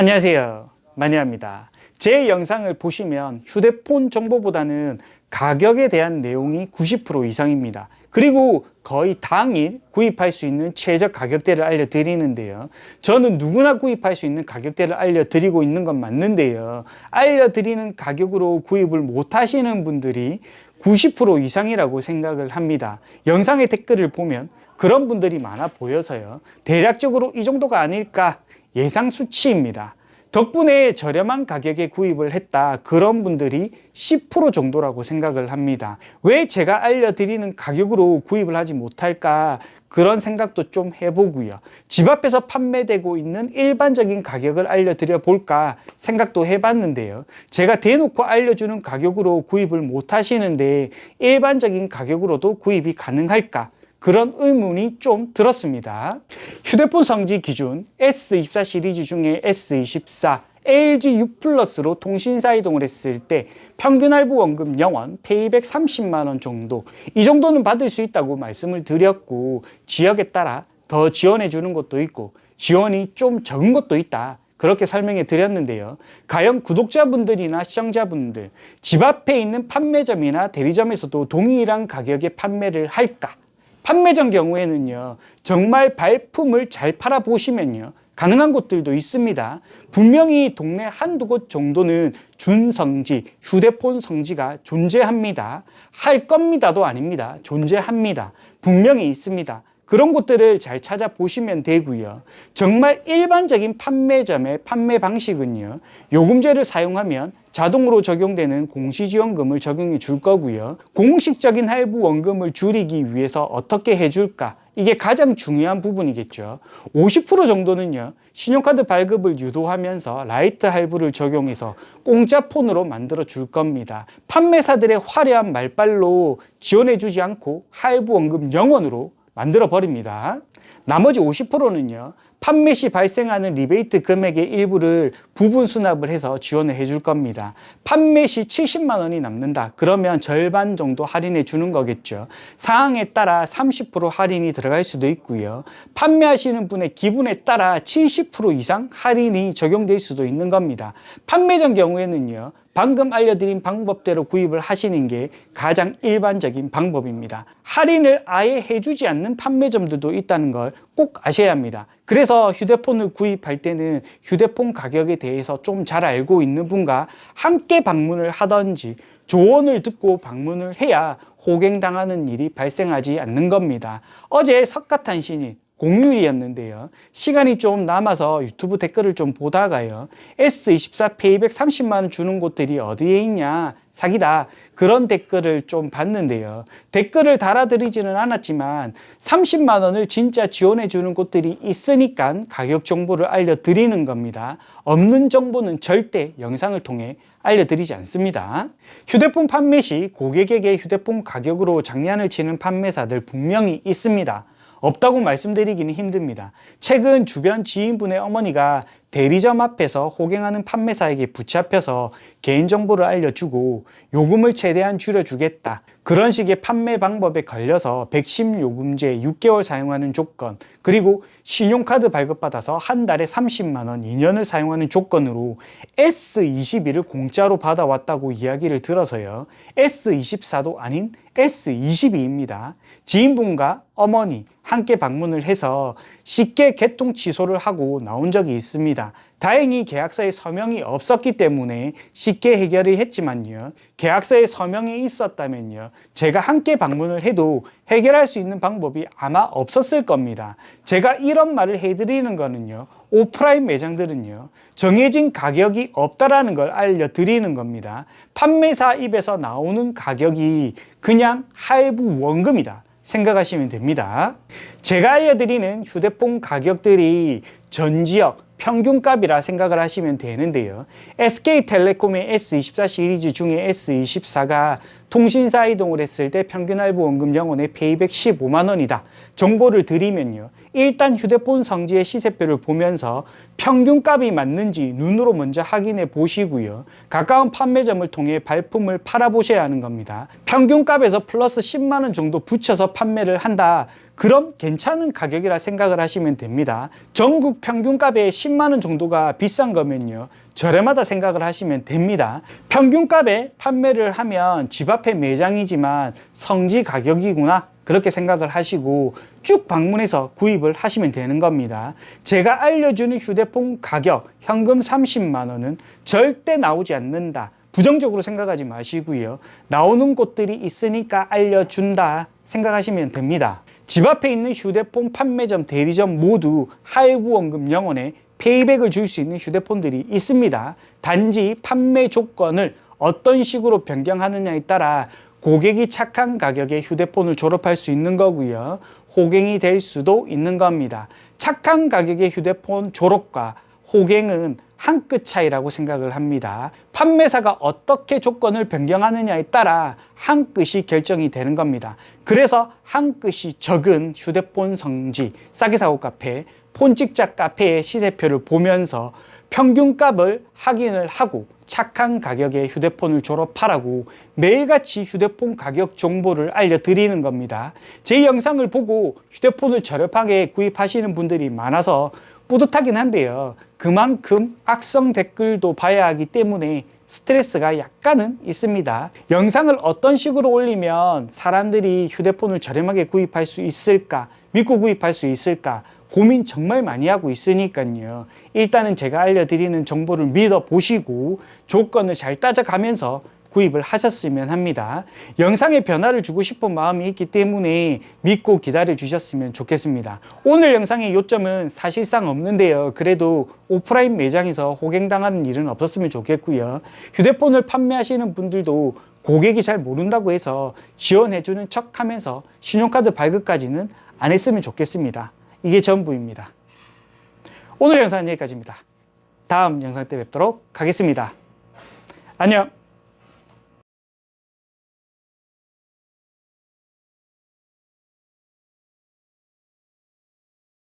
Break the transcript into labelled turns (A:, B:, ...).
A: 안녕하세요. 마니아입니다. 제 영상을 보시면 휴대폰 정보보다는 가격에 대한 내용이 90% 이상입니다. 그리고 거의 당일 구입할 수 있는 최저 가격대를 알려드리는데요. 저는 누구나 구입할 수 있는 가격대를 알려드리고 있는 건 맞는데요. 알려드리는 가격으로 구입을 못 하시는 분들이 90% 이상이라고 생각을 합니다. 영상의 댓글을 보면 그런 분들이 많아 보여서요. 대략적으로 이 정도가 아닐까 예상 수치입니다. 덕분에 저렴한 가격에 구입을 했다. 그런 분들이 10% 정도라고 생각을 합니다. 왜 제가 알려드리는 가격으로 구입을 하지 못할까? 그런 생각도 좀 해보고요. 집 앞에서 판매되고 있는 일반적인 가격을 알려드려 볼까 생각도 해봤는데요. 제가 대놓고 알려주는 가격으로 구입을 못 하시는데 일반적인 가격으로도 구입이 가능할까? 그런 의문이 좀 들었습니다. 휴대폰 성지 기준 S24 시리즈 중에 S24, LG U 플러스로 통신사 이동을 했을 때 평균 할부 원금 0원, 페이백 30만 원 정도 이 정도는 받을 수 있다고 말씀을 드렸고 지역에 따라 더 지원해 주는 것도 있고 지원이 좀 적은 것도 있다. 그렇게 설명해 드렸는데요. 과연 구독자분들이나 시청자분들 집 앞에 있는 판매점이나 대리점에서도 동일한 가격에 판매를 할까? 판매점 경우에는요, 정말 발품을 잘 팔아보시면요, 가능한 곳들도 있습니다. 분명히 동네 한두 곳 정도는 준성지, 휴대폰 성지가 존재합니다. 할 겁니다도 아닙니다. 존재합니다. 분명히 있습니다. 그런 곳들을 잘 찾아보시면 되고요. 정말 일반적인 판매점의 판매 방식은요. 요금제를 사용하면 자동으로 적용되는 공시지원금을 적용해 줄 거고요. 공식적인 할부 원금을 줄이기 위해서 어떻게 해줄까? 이게 가장 중요한 부분이겠죠. 50% 정도는요, 신용카드 발급을 유도하면서 라이트 할부를 적용해서 공짜 폰으로 만들어 줄 겁니다. 판매사들의 화려한 말빨로 지원해 주지 않고 할부 원금 0원으로 만들어 버립니다. 나머지 50%는요, 판매 시 발생하는 리베이트 금액의 일부를 부분 수납을 해서 지원을 해줄 겁니다. 판매 시 70만 원이 남는다. 그러면 절반 정도 할인해 주는 거겠죠. 상황에 따라 30% 할인이 들어갈 수도 있고요. 판매하시는 분의 기분에 따라 70% 이상 할인이 적용될 수도 있는 겁니다. 판매 전 경우에는요. 방금 알려드린 방법대로 구입을 하시는 게 가장 일반적인 방법입니다. 할인을 아예 해주지 않는 판매점들도 있다는 걸 꼭 아셔야 합니다. 그래서 휴대폰을 구입할 때는 휴대폰 가격에 대해서 좀 잘 알고 있는 분과 함께 방문을 하던지 조언을 듣고 방문을 해야 호갱당하는 일이 발생하지 않는 겁니다. 어제 석가탄신일 공휴일이었는데요. 시간이 좀 남아서 유튜브 댓글을 좀 보다가요. S24 페이백 30만 원 주는 곳들이 어디에 있냐? 사기다. 그런 댓글을 좀 봤는데요. 댓글을 달아드리지는 않았지만 30만 원을 진짜 지원해 주는 곳들이 있으니까 가격 정보를 알려드리는 겁니다. 없는 정보는 절대 영상을 통해 알려드리지 않습니다. 휴대폰 판매 시 고객에게 휴대폰 가격으로 장난을 치는 판매사들 분명히 있습니다. 없다고 말씀드리기는 힘듭니다. 최근 주변 지인분의 어머니가 대리점 앞에서 호갱하는 판매사에게 붙잡혀서 개인정보를 알려주고 요금을 최대한 줄여주겠다. 그런 식의 판매 방법에 걸려서 110 요금제 6개월 사용하는 조건, 그리고 신용카드 발급받아서 한 달에 30만원 2년을 사용하는 조건으로 S22를 공짜로 받아왔다고 이야기를 들어서요. S24도 아닌 S22입니다. 지인분과 어머니 함께 방문을 해서 쉽게 개통 취소를 하고 나온 적이 있습니다. 다행히 계약서에 서명이 없었기 때문에 쉽게 해결이 했지만요. 계약서에 서명이 있었다면요. 제가 함께 방문을 해도 해결할 수 있는 방법이 아마 없었을 겁니다. 제가 이런 말을 해드리는 거는요. 오프라인 매장들은요. 정해진 가격이 없다라는 걸 알려드리는 겁니다. 판매사 입에서 나오는 가격이 그냥 할부 원금이다. 생각하시면 됩니다. 제가 알려드리는 휴대폰 가격들이 전 지역 평균값이라 생각을 하시면 되는데요. SK텔레콤의 S24 시리즈 중에 S24가 통신사 이동을 했을 때 평균 할부 원금 영원의 페이백 15만 원이다. 정보를 드리면요. 일단 휴대폰 성지의 시세표를 보면서 평균값이 맞는지 눈으로 먼저 확인해 보시고요. 가까운 판매점을 통해 발품을 팔아보셔야 하는 겁니다. 평균값에서 플러스 10만 원 정도 붙여서 판매를 한다. 그럼 괜찮은 가격이라 생각을 하시면 됩니다. 전국 평균값의 10만 원 정도가 비싼 거면요. 저렴하다 생각을 하시면 됩니다. 평균값에 판매를 하면 집 앞에 매장이지만 성지 가격이구나. 그렇게 생각을 하시고 쭉 방문해서 구입을 하시면 되는 겁니다. 제가 알려주는 휴대폰 가격 현금 30만 원은 절대 나오지 않는다. 부정적으로 생각하지 마시고요. 나오는 곳들이 있으니까 알려준다 생각하시면 됩니다. 집 앞에 있는 휴대폰 판매점, 대리점 모두 할부 원금 영원에 페이백을 줄 수 있는 휴대폰들이 있습니다. 단지 판매 조건을 어떤 식으로 변경하느냐에 따라 고객이 착한 가격에 휴대폰을 졸업할 수 있는 거고요. 호갱이 될 수도 있는 겁니다. 착한 가격의 휴대폰 졸업과 호갱은 한 끗 차이라고 생각을 합니다. 판매사가 어떻게 조건을 변경하느냐에 따라 한 끗이 결정이 되는 겁니다. 그래서 한 끗이 적은 휴대폰 성지 싸게 사고 카페, 폰직자 카페의 시세표를 보면서 평균값을 확인을 하고 착한 가격에 휴대폰을 졸업하라고 매일같이 휴대폰 가격 정보를 알려드리는 겁니다. 제 영상을 보고 휴대폰을 저렴하게 구입하시는 분들이 많아서 뿌듯하긴 한데요. 그만큼 악성 댓글도 봐야 하기 때문에 스트레스가 약간은 있습니다. 영상을 어떤 식으로 올리면 사람들이 휴대폰을 저렴하게 구입할 수 있을까? 믿고 구입할 수 있을까? 고민 정말 많이 하고 있으니까요. 일단은 제가 알려드리는 정보를 믿어 보시고 조건을 잘 따져가면서 구입을 하셨으면 합니다. 영상에 변화를 주고 싶은 마음이 있기 때문에 믿고 기다려 주셨으면 좋겠습니다. 오늘 영상의 요점은 사실상 없는데요. 그래도 오프라인 매장에서 호갱당하는 일은 없었으면 좋겠고요. 휴대폰을 판매하시는 분들도 고객이 잘 모른다고 해서 지원해주는 척 하면서 신용카드 발급까지는 안 했으면 좋겠습니다. 이게 전부입니다. 오늘 영상은 여기까지입니다. 다음 영상 때 뵙도록 하겠습니다. 안녕!